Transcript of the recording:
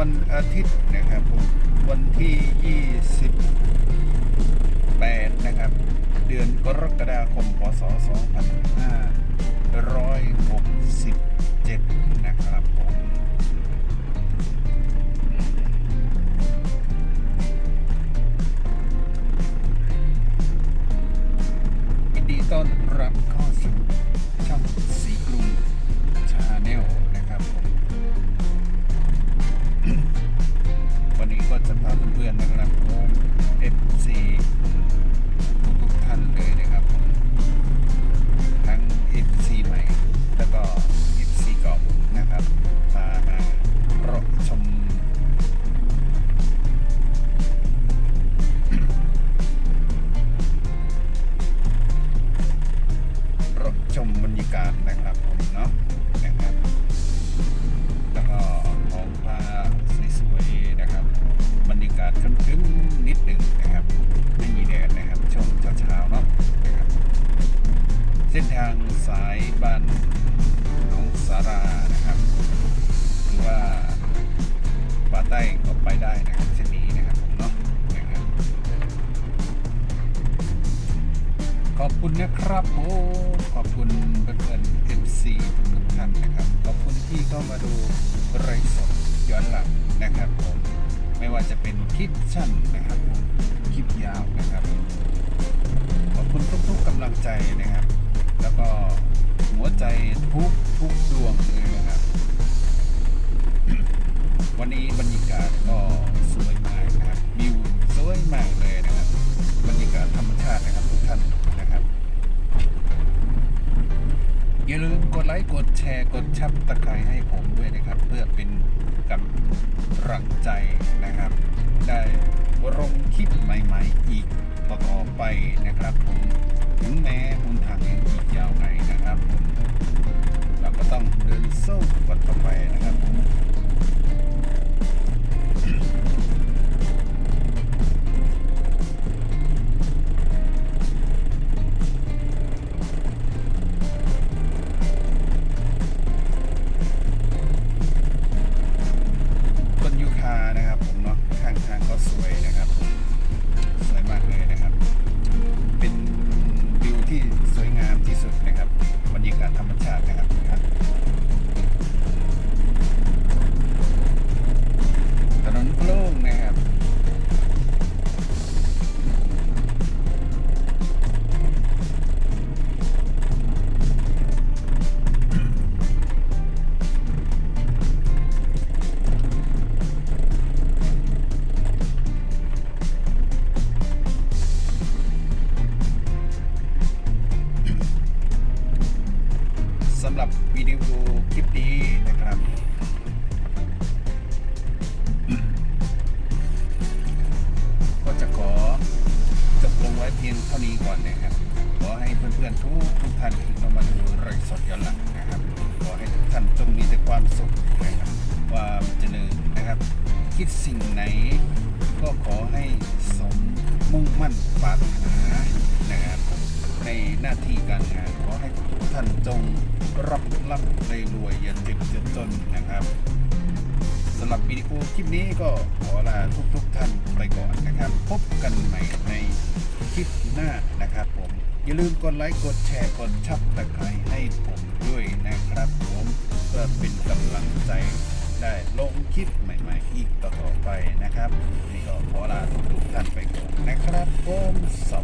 วันอาทิตย์นะครับผมวันที่ 28 นะครับ เดือนกรกฎาคม พศ 2 5างสายบ้านหนองสารานะครับ หรือว่าป่าใต้ก็ไปได้นะครับเส้นนี้นะครับผมเนาะนะครับขอบคุณนะครับโอ้ขอบคุณเพื่อนๆ MC ทุกท่านนะครับ ขอบคุณที่เข้ามาดูไรฟ์สดย้อนหลังนะครับผมไม่ว่าจะเป็นคลิปสั้นนะครับผมคลิปยาวนะครับ ขอบคุณทุกๆกำลังใจนะครับ อย่าลืมกดไลค์ กดแชร์ กดชับตะไคร้ให้ผมด้วยนะครับ เพื่อเป็นกำลังใจนะครับ ได้ลงคลิปใหม่ๆ อีกต่อไปนะครับผมถึงแม้หนทางยังอีกยาวไกลนะครับผมเรา หรับวิดีโอคลิปนี้นะครับ ก็จะขอจบลงไว้เพียงเท่านี้ก่อนนะครับ ขอให้เพื่อนๆทุกทุกท่านที่เข้ามาดูรฟ์สดย้อนหลังนะครับ ขอให้ทุกท่านจงมีแต่ความสุขนะครับความเจริญนะครับ คิดสิ่งไหนก็ขอให้สมมุ่งมั่นปรารถนา ในหน้าที่การงานขอให้ทุกท่านจงรับรับได้รวยอย่าเจ็บอย่าจนนะครับสำหรับวิดีโอคลิปนี้ก็ขอลาทุกทุกๆท่านไปก่อนนะครับ พบกันใหม่ในคลิปหน้านะครับผมอย่าลืมกดไลค์กดแชร์กดชับตะไคร้ให้ผมด้วยนะครับผมเพื่อเป็นกำลังใจได้ลงคลิปใหม่ๆอีกต่อๆไปนะครับ นี่ก็ขอลาทุกๆท่านไปก่อนนะครับผมส